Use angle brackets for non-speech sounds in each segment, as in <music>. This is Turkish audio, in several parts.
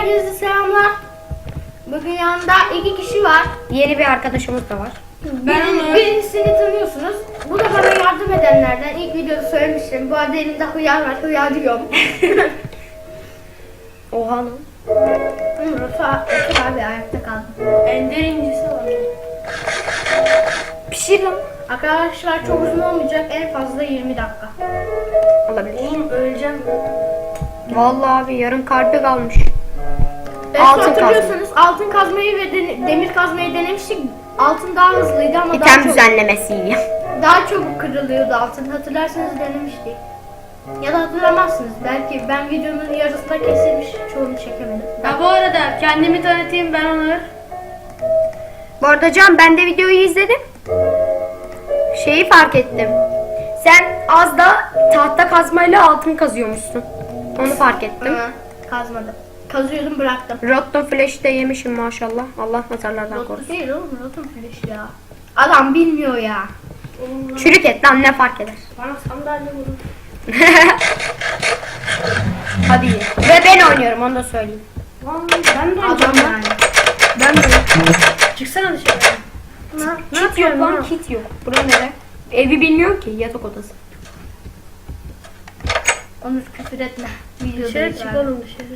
herkese selamlar. Bugün yanımda iki kişi var. Yeni bir arkadaşımız da var. Biri, birincisini tanıyorsunuz. Bu da bana yardım edenlerden. İlk videoda söylemiştim. Bu arada elimde hıyar var. Hıyar diyorum. <laughs> Oha lan. Murat abi ayakta kaldı. Ender incisi var. Pişir lan. Arkadaşlar çok uzun olmayacak. En fazla 20 dakika. Olabilir. Oğlum öleceğim. Vallahi abi yarım kalbi kalmış. En Altın hatırlıyorsanız altın kazmayı ve de- demir kazmayı denemiştik. Altın daha hızlıydı ama daha İtem çok, düzenlemesi iyi. daha çok kırılıyordu altın. Hatırlarsanız denemiştik. Ya da hatırlamazsınız. Belki ben videonun yarısında kesilmiş. Çoğunu çekemedim. Ha bu arada kendimi tanıtayım ben Onur. Bu arada Can ben de videoyu izledim. Şeyi fark ettim. Sen az da tahta kazmayla altın kazıyormuşsun. Onu fark ettim. Hı, Kazmadım. Kazıyordum bıraktım. Rotten Flash de yemişim maşallah. Allah nazarlardan Lotus korusun. değil oğlum. Lotus flash ya. Adam bilmiyor ya. Çürük et lan ne fark eder. <laughs> Bana sandalye vurun. Hadi ye. Ve ben oynuyorum onu da söyleyeyim. Lan ben de Adam yani. Ben de Çıksana dışarı. Ne, ne Kit yok yapıyorsun lan lan? kit yok. Bura nere? Evi bilmiyorum ki yatak odası. Onu küfür etme. Dışarı Videodayız çık yani. oğlum dışarı.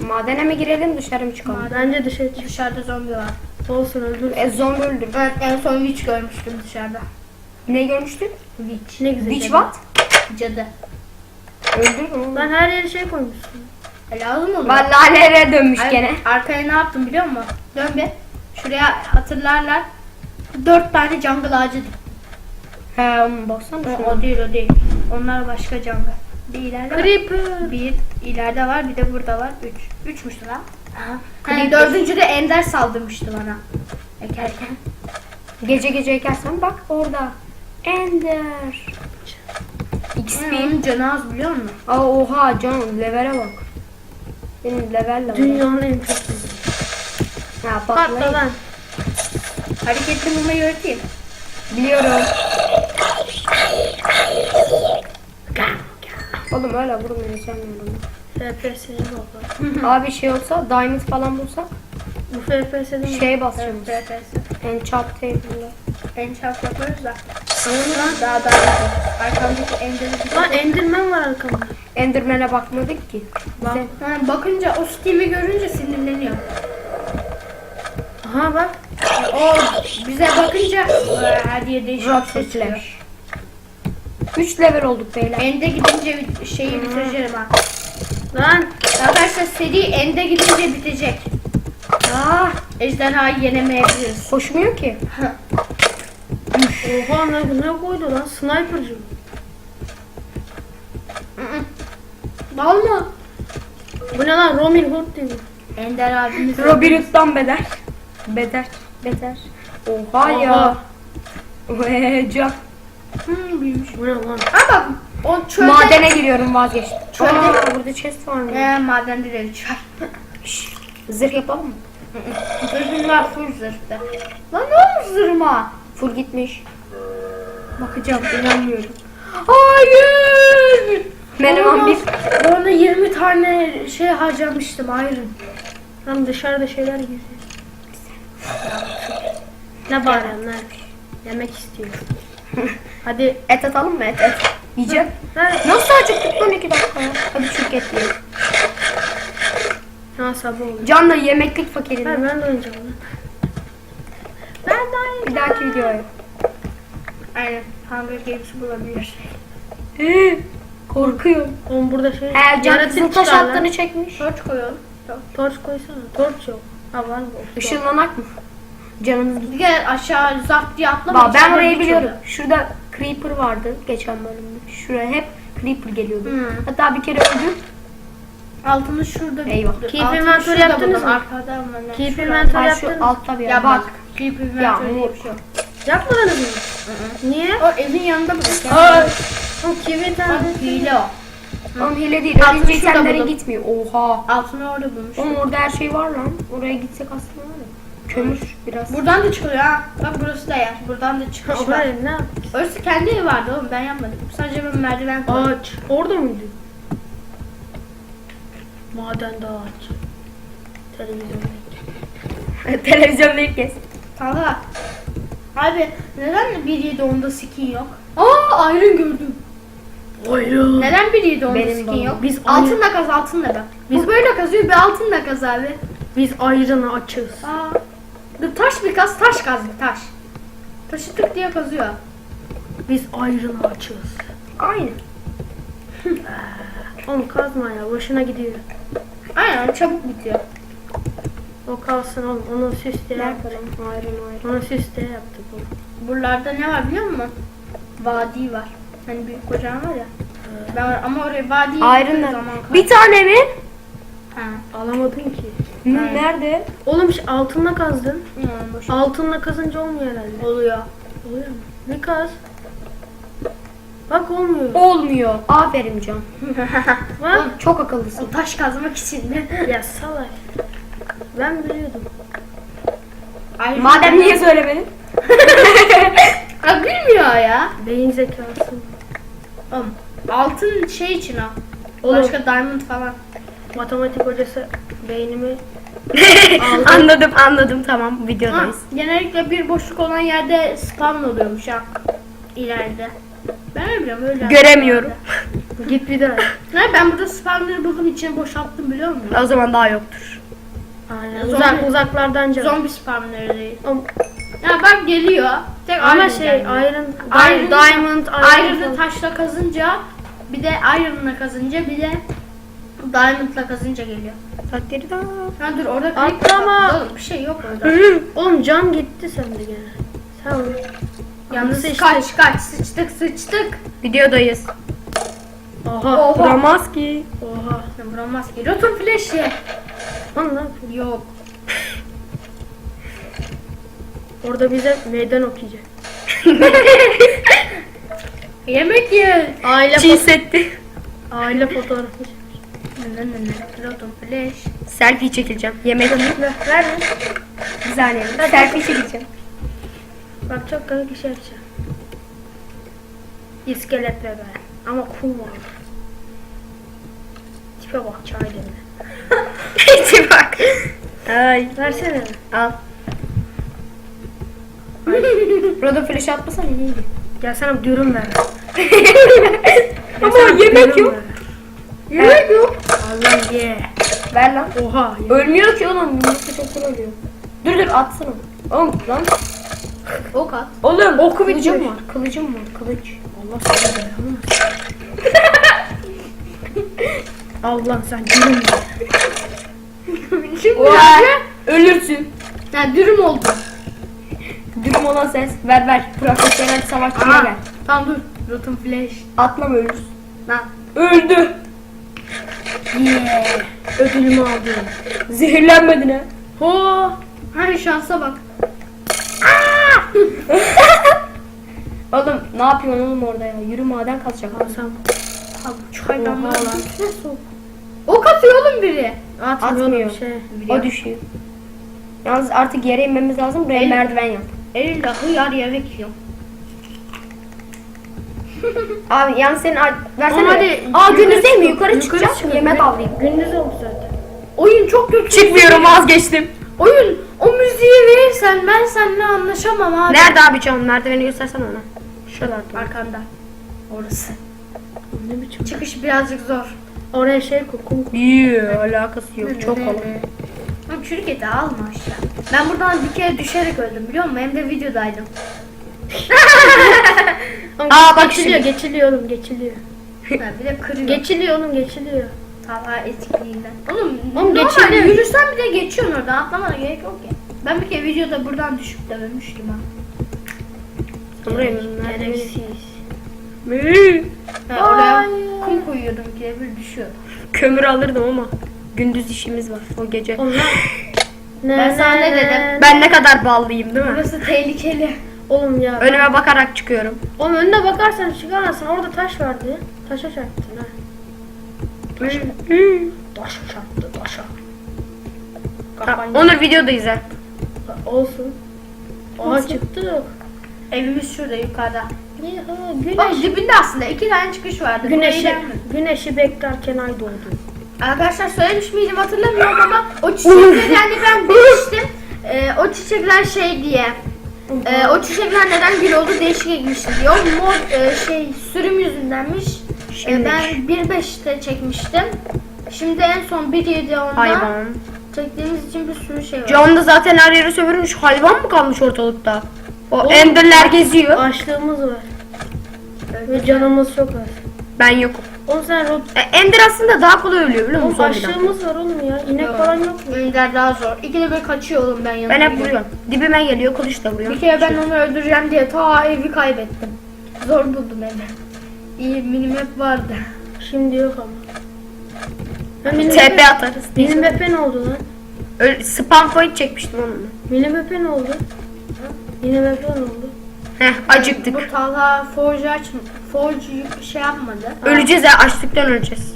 Madene mi girelim dışarı mı çıkalım? Bence dışarı çık. Dışarıda zombi var. Olsun öldür. E, zombi öldür. Ben en son witch görmüştüm dışarıda. Ne görmüştün? Witch. Ne güzel. Witch cadı. what? Cadı. Öldür mü? Lan her yere şey koymuşsun. E lazım olur. Vallahi nereye dönmüş Ay, gene. Arkaya ne yaptım biliyor musun? Dön bir. Şuraya hatırlarlar. Dört tane jungle ağacı. He oğlum baksana O, o değil o değil. Onlar başka jungle. Bir ileride var. Creeper. Bir ileride var bir de burada var. Üç. Üçmüştü lan. Aha. Hani dördüncü de Ender saldırmıştı bana. Ekerken. Gece gece ekersen bak orada. Ender. XP. Benim canı az biliyor musun? Aa, oha canım levele bak. Benim level de Dünyanın en. Ha Patla patlayın. lan. Hareketli bulmayı öğreteyim. Biliyorum. Oğlum öyle vurmuyor sevmiyorum. FPS'ci baba. Abi şey olsa diamond falan bulsak Bu FPS'de mi? şey. Evet, evet. Enchant table'da. En çabuk yaparız da. Ama daha daha iyi. Arkamdaki Ender'i Lan Enderman var arkamda. Enderman'e bakmadık ki. Bak. Ha, bakınca o Steam'i görünce sinirleniyor. Aha bak. O bize bakınca "Aa" diye değişik bir Rock. Flash. 3 level olduk beyler. Ende gidince bit- şeyi bitireceğim ha. Lan. Arkadaşlar seri ende gidince bitecek. Ah, Ejderhayı yenemeyebiliriz. koşmuyor ki. Oha ne, ne koydu lan? Sniper'cı. Dalma. Bu ne lan? Robin Hood dedi. Ender abimiz. Robin Hood'dan beter. Beter. Beter. Oha ya. Ve can. Hmm, büyümüş. Bu ne lan? Ama bak o çölde. Madene giriyorum vazgeçtim. Çölde- Aa, burada chest var mı? Ee, maden dileri çıkar. Şşş, Zırh yapalım mı? Zırhınlar full zırhta. Lan ne olmuş zırhıma? Full gitmiş. Bakacağım inanmıyorum. Hayır. Menemen bir. Ona 20 tane şey harcamıştım ayrın. Lan dışarıda şeyler geziyor. Ne bağırıyorsun lan? Yemek istiyor. Hadi. Et atalım mı et et? Yiyeceğim. Nasıl acıktık lan iki dakika ya? Hadi çürük et yiyelim. Ha sabah oldu. Canla yemeklik fakirinden. Ben, ben de oynayacağım. Ben de oynayacağım. Bir dahaki videoya. Aynen. Hunger Games bulabilir. Korkuyorum. Oğlum burada şey. He Can yaratık kızıl taş çıkar lan. attığını çekmiş. Torç koyalım. Torç koysana. Torç yok. Ha var mı? Işınlanak mı? Canımız gitti. Gel aşağı zart diye atlama. Bak ben bir biliyorum. Şurada creeper vardı geçen bölümde. Şuraya hep creeper geliyordu. Hı. Hatta bir kere öldüm. Altını şurada. Eyvah. Keep inventory yaptınız mı? Arkadan mı? ne? Keep inventory yaptınız şu mı? altta bir yer. Ya Bak. Keep Ya, inventory diye bir şey. Yapmadınız mı? Niye? O evin yanında mı? Aa. O kivi tane. Bak hile o. Oğlum hile değil. İtemleri buldum. gitmiyor. Oha. Altını orada bulmuş. Oğlum orada her şey var lan. Oraya gitsek aslında var ya. Kömür biraz. Buradan da çıkıyor ha. Bak burası da yer. Buradan da çıkış var. Oraya ne? Orası kendi evi vardı oğlum ben yapmadım. Sadece ben merdiven koydum. Ağaç. Orada mıydı? Madende ağaç. Televizyonda. <laughs> Televizyonda ilk kez. Talha. Abi neden 1.7.10'da skin yok? Aa Iron gördüm. Hayır. Neden 1.7.10'da Benim skin babam. yok? Biz altınla kaz altınla bak. Bu böyle kazıyor bir altınla kaz abi. Biz ayrını açığız. Aa. Dur taş bir kaz taş kaz bir taş. Taşı tık diye kazıyor. Biz ayrını açığız. Aynen. Oğlum kazma ya boşuna gidiyor. Aynen çabuk bitiyor. O kalsın oğlum onu süste Ne yap. yapalım? Ayrın ayrın. Onu süste yaptık oğlum. Buralarda ne var biliyor musun? Vadi var. Hani büyük kocaman var ya. Ben ama oraya vadi ne? zaman Bir tane mi? Ha. Alamadın ki. Hı, Nerede? Oğlum şey, altınla kazdın. Boş. Altınla kazınca olmuyor herhalde. Oluyor. Oluyor mu? Bir kaz. Bak olmuyor. Olmuyor. Aferin Can. <laughs> Oğlum, çok akıllısın. Taş kazmak için mi? <laughs> ya salak. Ben biliyordum. Ayrın Madem niye söylemedin? <laughs> Ha bilmiyor ya. Beyin zekası. Oğlum, altın şey için o. Oğlum. Başka diamond falan. Matematik hocası beynimi <laughs> anladım anladım tamam Ha, videodayız. genellikle bir boşluk olan yerde spawn oluyormuş ha. İleride. Ben öyle biliyorum öyle. Göremiyorum. git bir daha. Ha, ben burada spawnları buldum içine boşalttım biliyor musun? O zaman daha yoktur. Aynen. Zombi- Uzak uzaklardan canım. Zombi spawnları değil. Oğlum, Ya bak geliyor. Tek Ama şey gelmiyor. iron, Iron- diamond, iron, Iron'ı taşla kazınca bir de Iron'la kazınca bir de Diamond'la kazınca geliyor. Takdiri de. Ha dur orada Atlama. Oğlum, bir şey yok orada. Oğlum can gitti sende gene. Sen Yalnız sıçtık. kaç kaç sıçtık sıçtık. Videodayız. Oha. Oha. Vuramaz ki. Oha. Ya Vuramaz ki. Rotom flash ye. Lan ne yapıyorsun? Yok. Orada bize meydan okuyacak. <laughs> Yemek ye. Aile Çiğ setti. aile fotoğrafı. Rotom flash. Selfie çekileceğim. Yemek Ver ver. bir saniye. Selfie çekileceğim. Bak çok garip bir şey yapacağım. İskeletle ben. Ama kum var. Tipe bak çay demle. <laughs> Hiç bak. Ay. Versene. Al. <laughs> Rodo flash atmasan iyiydi. Gel sana dürüm ver. <laughs> Ama yemek yok. ver. Yemek yok. Allah ye. Ver lan. Oha. ye. Ölmüyor ki oğlum. Yumurta çok ölüyor. Dur dur atsana. Oğlum lan. Ok at. Oğlum Oku kılıcım bitmiş. var. Kılıcım var. Kılıç. Allah sana belanı <laughs> Allah sen dürüm. Şimdi ne? Ölürsün. Ha dürüm oldu. Dürüm olan ses. Ver ver. Profesyonel savaşçıya ver. Tamam dur. Rotom flash. Atlama ölürsün. Lan. Öldü. Yeah. Ödülümü aldım. Zehirlenmedin ha. Ho. Hani şansa bak. <laughs> Oğlum ne yapıyorsun oğlum orada ya? Yürü maden kazacak. Sen Abi çaydan bana lan. Ok atıyor oğlum biri. atmıyor Atmıyor. şey. O düşüyor. Yalnız artık yere inmemiz lazım. Buraya El- merdiven yap. Elle hıyar yemek yiyor. Abi yalnız senin versene. Hadi Aa gündüz değil mi? Yukarı Yukarı çıkacağız. çıkın. Yemek alayım. Gündüz oldu zaten. Oyun çok kötü. Çıkmıyorum vazgeçtim. Oyun o müziği verirsen ben seninle anlaşamam abi. Nerede abi can? Merdiveni göstersene ona. Şuralarda. Arkanda. Orası. Ne biçim? Çıkış birazcık zor. Oraya şey koy. Yoo, alakası yok. Çok kolay. Ama çürük eti alma aşağı. Ben buradan bir kere düşerek öldüm biliyor musun? Hem de videodaydım. <laughs> Aa, bak geçiliyor, şimdi. geçiliyor oğlum, geçiliyor. Ha, bir de kırıyor. Geçiliyor oğlum, geçiliyor. Hava etkiliğinden. Oğlum, Oğlum normal geçiliyor. Yürüsen bile geçiyorsun oradan. Atlamana gerek yok ya. Ben bir kere videoda buradan düşüp de ölmüştüm ha. Buraya Gereksiz. Ha, oraya kum koyuyordum ki bir düşüyor. Kömür alırdım ama gündüz işimiz var o gece. Onlar... <laughs> Ben sana ne dedim? Ben ne kadar ballıyım değil mi? Burası tehlikeli. Oğlum ya. Önüme bakarak çıkıyorum. Oğlum önüne bakarsan çıkamazsın. Orada taş vardı. Taşa çarptın ha. Taşa çarptı, taşa. Ha, Kafan Onur videodayız ha. Olsun. Aha çıktı. Evimiz şurada yukarıda. Yaha, Bak güneş. dibinde aslında iki tane çıkış vardı. Güneşi, güneşi beklerken ay doğdu. Arkadaşlar söylemiş miydim hatırlamıyorum ama o çiçekleri yani ben <laughs> demiştim. Ee, o çiçekler şey diye. Ee, o çiçekler neden gül oldu değişik diyor. Mor e, şey sürüm yüzündenmiş. Ee, ben 1.5'te çekmiştim. Şimdi en son 1.7 onda Hayvan. çektiğimiz için bir sürü şey var. Can da zaten her yeri sömürmüş. Hayvan mı kalmış ortalıkta? O enderler geziyor. Açlığımız var. Ve canımız çok az. Ben yokum. Oğlum sen rot... E, Ender aslında daha kolay ölüyor biliyor musun? Oğlum zombiden? açlığımız var oğlum ya. İnek Yok. falan yok mu? Önder daha zor. İkide bir kaçıyor oğlum ben yanına. Ben hep vuruyorum. Dibime geliyor kılıç da vuruyor. Bir kere ben onu öldüreceğim diye ta evi kaybettim. Zor buldum evi. İyi minimap vardı. Şimdi yok ama. Ben benim TP atarız. Benim ne oldu lan? Öyle, spam point çekmiştim onunla. Benim ne oldu? Yine ne oldu? Heh acıktık. Bu Talha Forge aç Forge şey yapmadı. Öleceğiz ya açlıktan öleceğiz.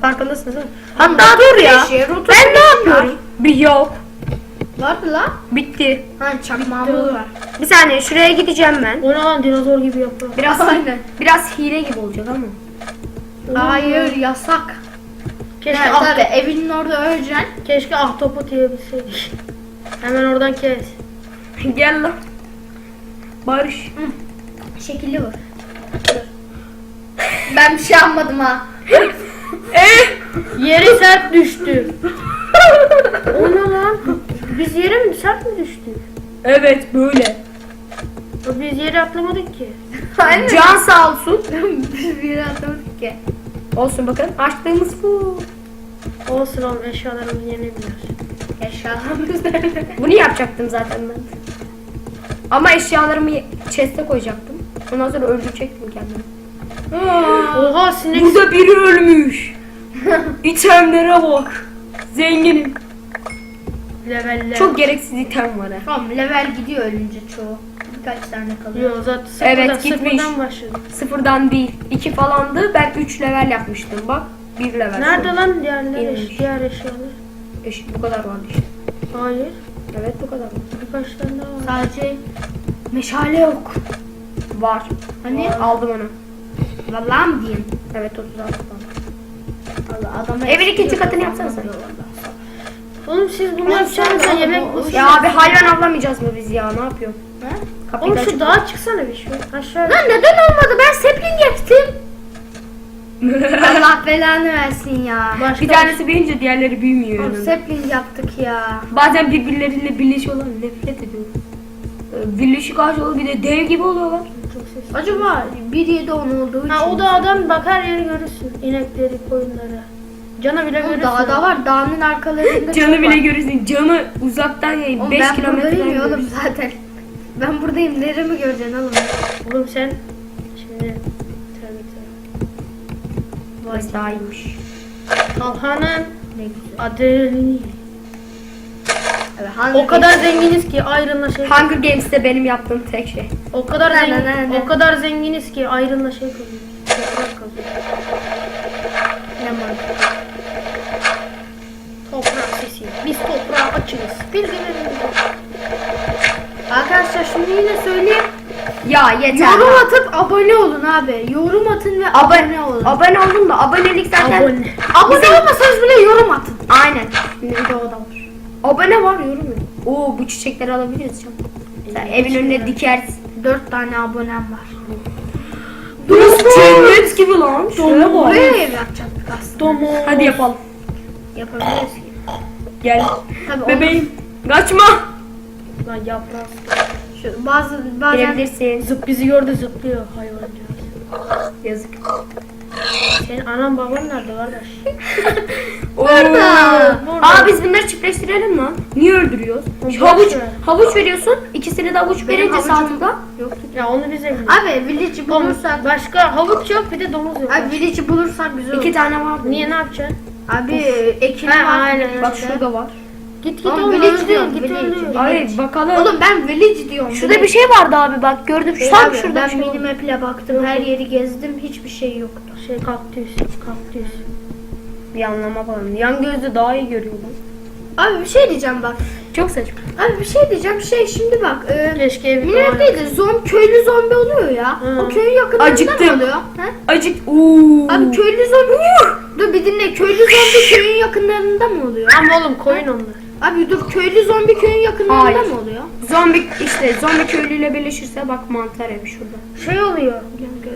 Farkındasınız değil mi? Hatta dur ya. Beşi, rotu Ben ne yapıyorum? Bir yok. Vardı la. Bitti. Ha çakmağımız var. Bir saniye şuraya gideceğim ben. O ne lan dinozor gibi yapıyor. Biraz Aynen. biraz hile gibi olacak ama. Hayır yasak. Keşke, Evet, tabii evinin orada öleceksin. keşke ahtapot yiyebilseydik. Hemen oradan kes. Gel lan. Barış. Şekilli vur. Ben bir şey yapmadım ha. Yere sert düştü. o ne lan? Biz yere mi sert mi düştük? Evet böyle. Biz yere atlamadık ki. Can sağ olsun. Biz bir atladık ki. Olsun bakın. Açtığımız bu. Olsun oğlum eşyalarımız yenebilir. Eşyalarımız? <laughs> Bunu yapacaktım zaten ben. Ama eşyalarımı chest'e koyacaktım. Ondan sonra öldürecektim kendimi. Oha sinek. Burada biri ölmüş. <laughs> İtemlere bak. Zenginim. Leveller. Çok gereksiz item var ha. Tamam level gidiyor ölünce çoğu. Birkaç tane kalıyor. Yok zaten sıfırdan, Evet, gitmiş. sıfırdan başladık. Sıfırdan değil. iki falandı. Ben 3 level yapmıştım. Bak. Bir level. Nerede sonra. lan diğerleri? İnmiş. Diğer eşyalar. Eşit bu kadar vardı işte. Hayır. Evet bu kadar var. Birkaç tane daha var. Sadece meşale yok. Var. Hani? Aldım onu. Vallahi mı diyeyim? Evet 36 falan. Allah adama Evin ikinci katını yapsana sen. Oğlum siz bunu sen- yemek bulsun. Ya abi hayvan avlamayacağız mı biz ya? Ne yapıyorum? Ha? Kapıyı Oğlum da şu açıp- dağa çıksana bir şu. Aşağı. Lan neden olmadı? Ben sapling yaptım. <laughs> Allah belanı versin ya. Başka Bir tanesi büyüyünce diğerleri büyümüyor. Oğlum yani. sapling yaptık ya. Bazen birbirleriyle birleşiyorlar. Nefret ediyorum. Ee, Birleşik ağaç oluyor bir de dev gibi oluyorlar. Çok ses. Acaba 1.7 10 olduğu için. Ha o dağdan bak her yeri görürsün. İnekleri, koyunları. Cana bile görürsün. dağda var. Dağın arkalarında <laughs> Canı çok bile var. görürsün. Canı uzaktan yayın. Oğlum 5 ben kilometreden buradayım ya oğlum görürsün. zaten. Ben buradayım. Neremi göreceksin oğlum? Oğlum sen Burası daha iyiymiş. Talha'nın adrenalini. Evet, hangi O kadar zenginiz ki ayrınla şey. Hunger Games'te benim yaptığım tek şey. O kadar Ne, ne, zengin, ne, ne? o kadar zenginiz ki şey kazıyoruz. ne mantıklı. Toprak sesi. Biz toprağa açığız. Bilgilerimiz var. Arkadaşlar şunu yine söyleyeyim. Ya yeter. Yorum atıp abone olun abi. Yorum atın ve abone, Abone, olun. abone oldun mu? Abonelik zaten. Abone. abone olmasanız bile yorum atın. Aynen. Şimdi bir de o da var. Abone var yorum yok. Oo bu çiçekleri alabiliriz canım. Sen evin önüne dikersin. Dört tane abonem var. Burası cennet gibi lan. Bak. Buraya ev yapacaktık aslında. Domuz. Hadi yapalım. Yapabiliriz ki. Gel. Tabii Bebeğim. Kaçma. Lan yaprak. Şu, bazı bazen. Zıp bizi gördü zıplıyor hayvancağız. Yazık. Senin anan baban nerede kardeş? <laughs> Orada. Burada. Aa biz bunları çiftleştirelim lan. Niye öldürüyoruz? Boş havuç, ver. havuç veriyorsun. İkisini de havuç verince havucum- sağlıkla. yok. Ya onu bize bilir. Abi village bulursak, Başka havuç yok bir de domuz yok. abi village bulursak güzel olur. İki tane var. Niye ne yapacaksın? Abi ekin Ha, var. aynen. village'de. Bak şurada var. Git git Oğlum, oğlum village diyorum, git village. Hayır bakalım. Oğlum ben village diyorum. Şurada bir şey vardı abi bak gördüm. Şu Abi, tam şurada ben bir şey var. minimap'le baktım. Her yeri gezdim. Hiçbir şey yoktu. Şey kaktüs, kaktüs. Bir anlama falan. Yan gözle daha iyi görüyor lan. Abi bir şey diyeceğim bak. Çok saçma. Abi bir şey diyeceğim. Şey şimdi bak. E, Keşke değil de zombi, köylü zombi oluyor ya. Hı. O köyün yakınlarında Acıktım. mı oluyor? He? Acık. Uuu. Abi köylü zombi... Dur bir dinle. Köylü zombi köyün yakınlarında mı oluyor? Ama oğlum koyun onları. Abi dur köylü zombi köyün yakınlarında Hayır. mı oluyor? Zombi işte zombi köylüyle birleşirse bak mantar evi şurada. Şey oluyor.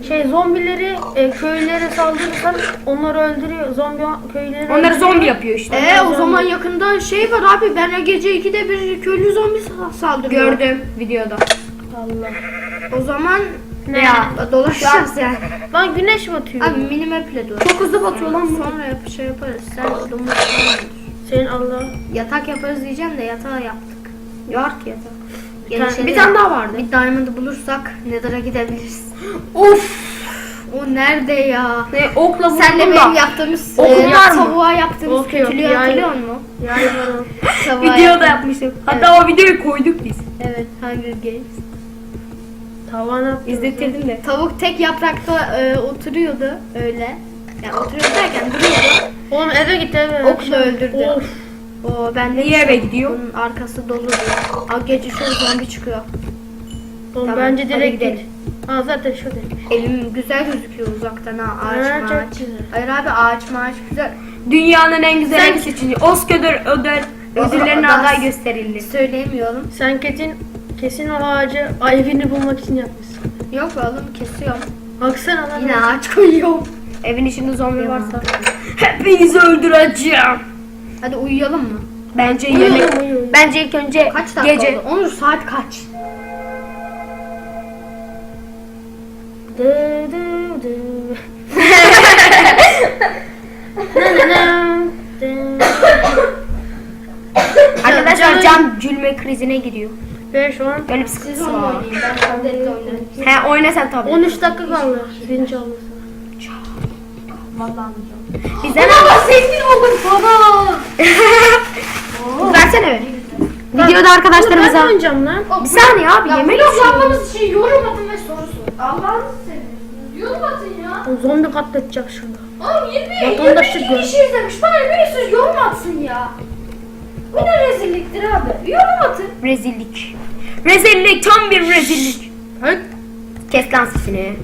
Şey zombileri e, köylere saldırırsan onları öldürüyor. Zombi köyleri Onları zombi yapıyor işte. Ee o zaman yakında şey var abi ben gece 2'de bir köylü zombi sa- saldırıyor. Gördüm videoda. Allah. O zaman Ne? ya dolaşacağız yani. Lan güneş batıyor. Abi minimap'le dur. Çok hızlı batıyor lan bu. Sonra yap şey yaparız. Sen dur. Senin Allah. Yatak yaparız diyeceğim de yatağı yaptık. Var ki yatak. Yeni tane- şeyler- bir tane daha vardı. Bir diamond'ı bulursak Nether'a gidebiliriz. <gasps> Of. O nerede ya? Ne okla vurdum Senle da. benim yaptığımız Okul e, var mı? tavuğa yaptığımız Ok yok, kötülüğü yay- hatırlıyor musun? Yay var o. <laughs> Tavuğa Videoda yaptığımız- yapmıştık. Hatta o videoyu koyduk biz. Evet Hunger Games. Tavana İzletirdim de. Tavuk tek yaprakta e, oturuyordu öyle. Yani oturuyordu derken duruyordu. Oğlum eve git eve. Okla öldürdü. Of. O ben de Niye eve gidiyor? Bunun arkası dolu diyor. Aa, gece şu zombi çıkıyor. Oğlum Tamam, bence hadi direkt gidelim. git. Ha zaten şurada. Elim güzel gözüküyor uzaktan ha ağaç Ha, çok güzel. Hayır abi ağaç maaç güzel. Dünyanın en güzel Sen- evi seçildi. Oscar ödül ödüllerine Daha- aday gösterildi. Söyleyemiyorum. Sen kesin kesin o ağacı ay evini bulmak için yapmışsın. Yok oğlum kesiyorum. Baksana lan. Yine ağaç koyuyorum. Evin içinde zombi varsa hepinizi öldüreceğim. Hadi uyuyalım mı? Bence Uyuyalım, yemek. uyuyalım. Bence ilk önce Kaç dakika gece oldu? Onur saat kaç? Dı dı dı. Na na na. Dı. arkadaşlar Can gülme krizine giriyor. Ben şu an Böyle bir Siz sıkıntısı onu var. oynayın. Ben tablette oynarım. He oyna sen tabii. 13 dakika kaldı. Birinci olması. Vallahi oynayacağım. Bize ne? Baba zengin oldum baba. Versene be. Videoda Ben arkadaşlarımıza. oynayacağım lan. Bir saniye abi Ya yemek için. yapmamız için yorum atın ve soru sorun. Allah'ını seviyorsunuz. Yorum atın ya. O zombi katledecek şurada. Oğlum 20, Vatandaşlık 22 gör. kişi izlemiş. Bana birisi yorum atsın ya. Bu ne rezilliktir abi. Yorum atın. Rezillik. Rezillik tam bir rezillik. Kes lan sesini.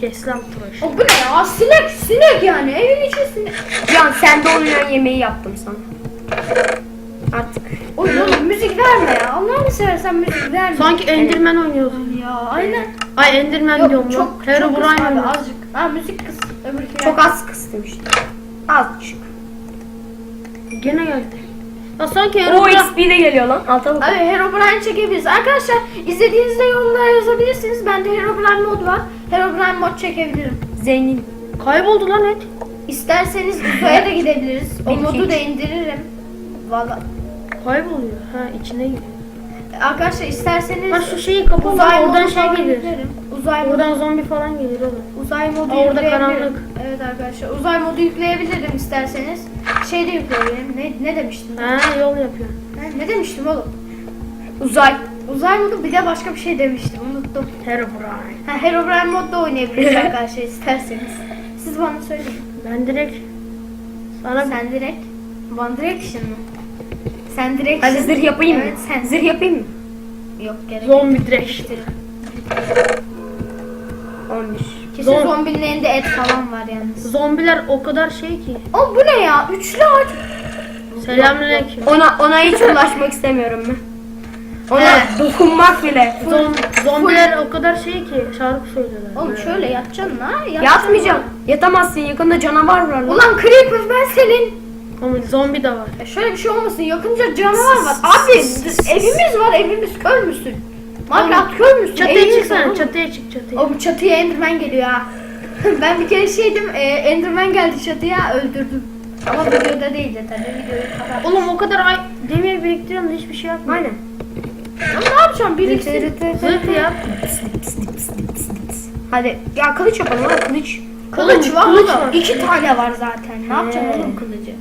Kes lan tıraş. O bu ne ya? Sinek, sinek yani. Evin içi sinek. Can sen de oynayan yemeği yaptım sana. Artık. Oğlum oğlum müzik verme ya. Allah'ını seversen müzik verme. Sanki Enderman oynuyorsun. Ya aynen. Ay Enderman Yok diyorum çok, lan. çok Herobrine kısa abi azıcık. Ha müzik kıs. Öbür Çok az kıstım işte. Azıcık. Gene geldi. Ya sanki O Herobrine. XP de geliyor lan. Alta bak. Abi Herobrine çekebiliriz. Arkadaşlar izlediğinizde yorumlara yazabilirsiniz. Bende Herobrine mod var. Herobrine mod çekebilirim. Zengin. Kayboldu lan et. İsterseniz uzaya <laughs> da gidebiliriz. O Bir modu hiç. da indiririm. Valla. Kayboluyor. Ha içine giriyor. Arkadaşlar isterseniz Ha şu şeyi kapalı. uzay Oradan modu şey falan gelir. Uzay modu. Oradan zombi falan gelir oğlum. Uzay modu Aa, orada yükleyebilirim. karanlık. Evet arkadaşlar uzay modu yükleyebilirim isterseniz. Şey de yükleyebilirim. Ne, ne demiştim? ben? Ha yol yapıyor. Ha, ne demiştim oğlum? Uzay. Uzay modu bir de başka bir şey demiştim. Unuttum. Herobrine. Ha, Herobrine modda oynayabiliriz <laughs> arkadaşlar isterseniz. Siz bana söyleyin. Ben direkt sana Sen direkt. One Direction mı? Sen direkt. Hadi zırh yapayım mı? Evet sen. Zırh yapayım mı? Yok gerek. zombi direkt. İşte. 11. Kesin Zom- zombinin elinde et falan var yalnız. Zombiler o kadar şey ki. O bu ne ya? Üçlü ağaç. Selamünaleyküm. Ona ona hiç ulaşmak istemiyorum ben. Ona He. dokunmak bile. Zom, zombiler o kadar şey ki şarkı söylüyorlar. Oğlum şöyle yatacaksın ha. Yatacaksın Yatmayacağım. Yatamazsın. Yakında canavar var. lan. Ulan Creeper ben senin. Ama zombi de var. Ya şöyle bir şey olmasın. Yakınca canavar var. Abi evimiz var evimiz. Kör müsün? Minecraft kör müsün? Çatıya Evimiz var çıksana oğlum. çatıya çık çatıya. Oğlum çatıya Enderman geliyor ha. <laughs> ben bir kere şeydim, e, Enderman geldi çatıya öldürdüm. Ama videoda değildi tabii, videoyu kapat. Oğlum o kadar ay demir biriktiriyorum da hiçbir şey yapmıyor. Aynen. Ama ne yapacağım? Biriksin. Zırh yap. Hadi ya kılıç yapalım lan kılıç. Kılıç var var. İki tane var zaten. Ne yapacaksın oğlum kılıcı?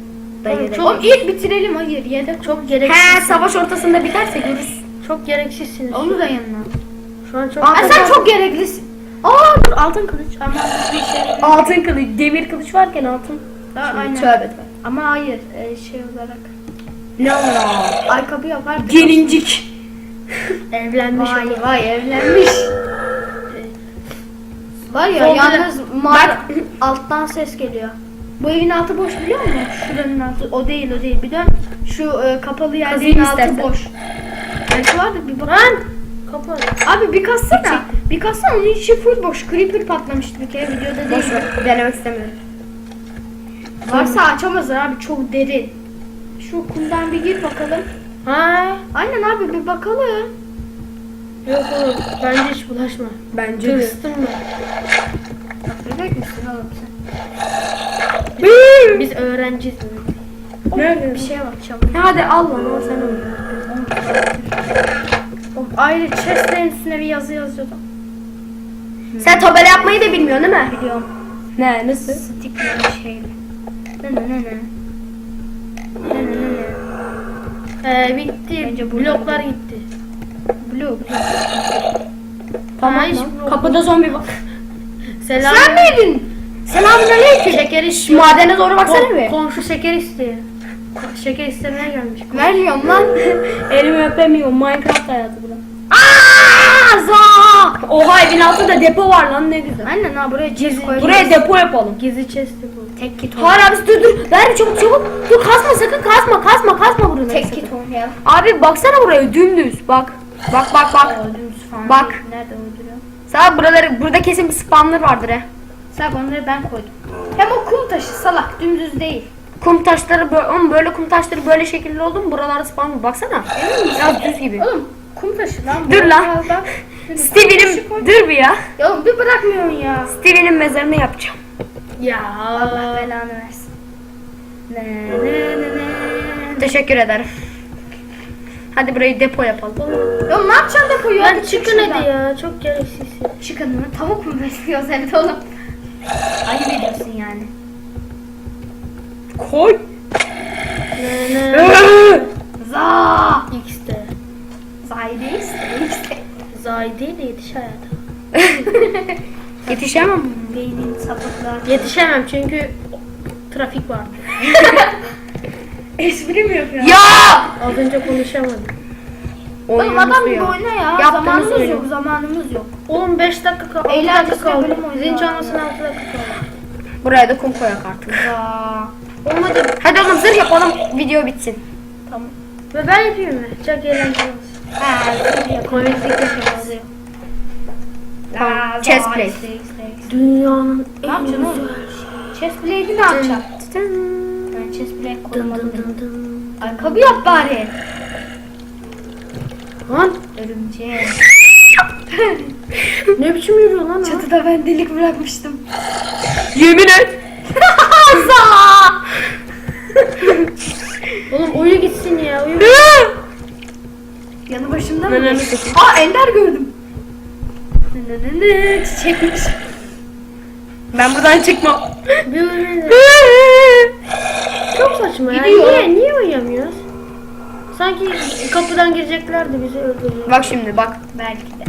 Çok- Oğlum ilk bitirelim hayır yedek. Çok gereksiz. He savaş ortasında biterse görürüz. Çok gereksizsiniz. Onu da yanına. Şu an çok Aa, sen çok gereklisin. Aa dur altın kılıç. Ama bir şey. Altın kılıç, demir kılıç varken altın. Ha, aynen. Tövbe tövbe. Ama hayır e, şey olarak. Ne ala? Ayakkabı yapar. Gelincik. <laughs> Evlenmiş Vay vay evlenmiş. Var ya yalnız mar alttan ses geliyor. Bu evin altı boş biliyor musun? Şuranın altı. O değil o değil. Bir dön. Şu e, kapalı yerlerin altı istersen. boş. Belki vardır bir bak. Lan! Kapat. Abi bir kassana. Bir kassana onun içi full boş. Creeper patlamıştı bir kere videoda değil. Boş ver. Denemek istemiyorum. Varsa açamazlar abi çok derin. Şu kumdan bir gir bakalım. Ha? Aynen abi bir bakalım. Yok oğlum. Bence hiç bulaşma. Bence de. Tırstın mı? Bebek misin oğlum sen? Biz öğrenciyiz. Nerede? Bir şey var çabuk. Hadi al lan al sen onu. Ayrı chestlerin üstüne bir yazı yazıyordum. Sen tabela yapmayı da bilmiyorsun değil mi? Biliyorum. Ne nasıl? Stickleri şeyle. Ne ne ne ne. Ne ne ne ne. Ee, bitti. Bence Bloklar gitti. Blue. Tamam. Hiç Kapıda zombi bak. Selam. Sen miydin? Selamünaleyküm. Şeker istiyor. madene doğru baksana bir. Komşu şeker istiyor. Ko- Şeker istemeye gelmiş. Vermiyorum lan. <laughs> Elimi öpemiyorum. Minecraft hayatı bu da. Za. Oha evin altında depo var lan ne güzel. Aynen ha buraya chest koyalım. Buraya depo yapalım. Gizli chest bu. tek kit Hayır abi dur dur. Ver çabuk çabuk. Dur kazma sakın kazma kazma kazma buraları. Oynayalım. Abi baksana buraya dümdüz bak. Bak bak bak. Dümdüz falan. Bak. değil. Nerede öldürüyor? Sağ buraları burada kesin bir spawner vardır he. Sen onları ben koydum. Hem o kum taşı salak dümdüz değil. Kum taşları böyle, oğlum böyle kum taşları böyle şekilli oldu mu buralarda spawner baksana. Biraz düz gibi. Oğlum kum taşı lan. Dur lan. bak, <laughs> bak. Kum taşı Steve'nin koy. dur bir ya. Ya oğlum bir bırakmıyorsun ya. Steve'nin mezarını yapacağım. Ya. Allah belanı versin. Ne ne ne ne. Teşekkür ederim. Hadi burayı depo yapalım. Oğlum ne yapacaksın koyuyor? Ben çıkın hadi ya. Çok gereksiz. Çıkın mı? Tavuk mu besliyoruz evde oğlum? Ayıp ediyorsun yani. Koy. Ne ne. Za. X'te. Zaydeyiz. işte. Zay değil de yetiş hayata. <laughs> Yetişemem. Beynin sapıklar. Yetişemem çünkü trafik var. <laughs> Espri mi yapıyor? Ya! Az önce konuşamadım. Oğlum adam gibi oyna ya. Zamanımız yok, zamanımız yok. Oğlum 5 dakika kaldı. 6 Eğlenceli dakika kaldı. bölüm Zil ya. çalmasına 6 dakika kaldı. Buraya da kum koyak artık. Za. Olmadı. Hadi oğlum zırh yapalım. Video bitsin. Tamam. Ve ben yapayım mı? Çok eğlenceli olsun. Ha, komiklik yapıyoruz. Tamam, chest plate. Dünyanın Ne yapacaksın oğlum? Chest plate'i ne yapacaksın? Chest plate koymadım. Ayakkabı yap bari. Lan Örümcek. ne biçim yürüyor lan o? Çatıda ben delik bırakmıştım. Yemin et. Oğlum uyu gitsin ya uyu. Yanı başımda mı? Aa ender gördüm. Ne ne ne çiçekmiş. Ben buradan çıkmam. Saçma ya. Gidiyor. Niye, niye uyuyamıyoruz? Sanki kapıdan girecekler de bizi öldürecek. bak şimdi bak. Belki de.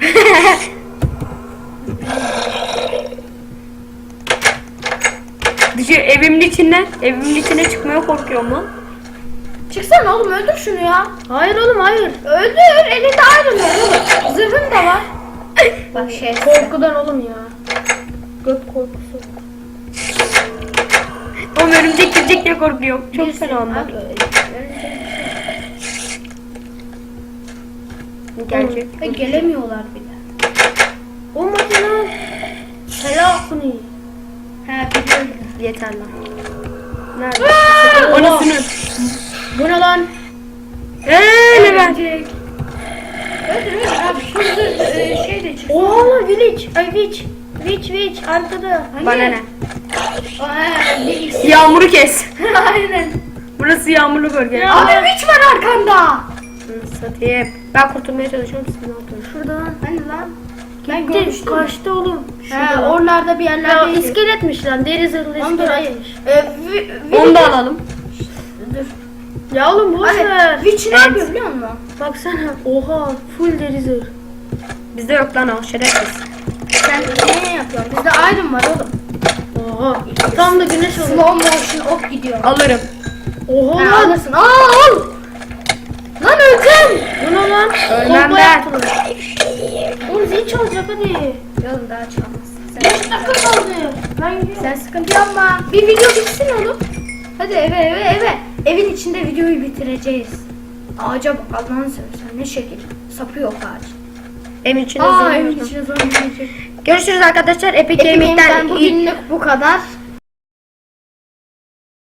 <laughs> Dışı evimin içine, evimin içine çıkmaya korkuyorum lan. Çıksana oğlum öldür şunu ya. Hayır oğlum hayır. Öldür elinde ayrı var oğlum. Zırhın da var. <laughs> Bak şey. Korkudan oğlum ya. Gök korkusu. Girecek diye korkuyorum. Çok Bilsin fena öyle- Gerçek. Ve gelemiyorlar bile. Olmadı lan. Telafoni. He biliyorum. Yeter lan. Nerede? Anasını. Bu ne lan? Eee e, şey de çıksın. Oha village. Ay witch. Witch witch arkada. Hani? Bana ne? Yağmuru kes. <laughs> Aynen. Burası yağmurlu bölge. Abi hiç var arkanda. Satayım. Ben kurtulmaya çalışıyorum siz ne yapıyorsunuz? Şurada lan. Hani lan? Ben görmüştüm. Kaçtı oğlum. He, Şurada. oralarda bir Ya yerlerde iskeletmiş lan. Deri zırhlı iskeletmiş. E, vi, vi, Onu da alalım. Ya oğlum boş ver. Witch ne Evet. yapıyor biliyor musun? Baksana. Oha. Full deri zırh. Bizde yok lan o şerefsiz. Sen ne yapıyorsun? Bizde Iron var oğlum. Oha. Tam da güneş oluyor. Slow motion ok gidiyor. Alırım. Oha Ha, lan. alırsın. Aa al. Lan öleceğim. Bu ne lan? Ölmem Kolpa ben. yaptılar. Oğlum zil çalacak hadi. Yolun daha çalmaz. 5 dakika kaldı. Ben gidiyorum. Sen sıkıntı yapma. Bir video bitsin oğlum. Hadi eve eve eve. Evin içinde videoyu bitireceğiz. Ağaca bak Allah'ını seversen ne şekil. Sapı yok ağaç. Evin içinde Aa evin yok. içine zor girecek. Görüşürüz arkadaşlar. Epic Gaming'den bugünlük bu kadar.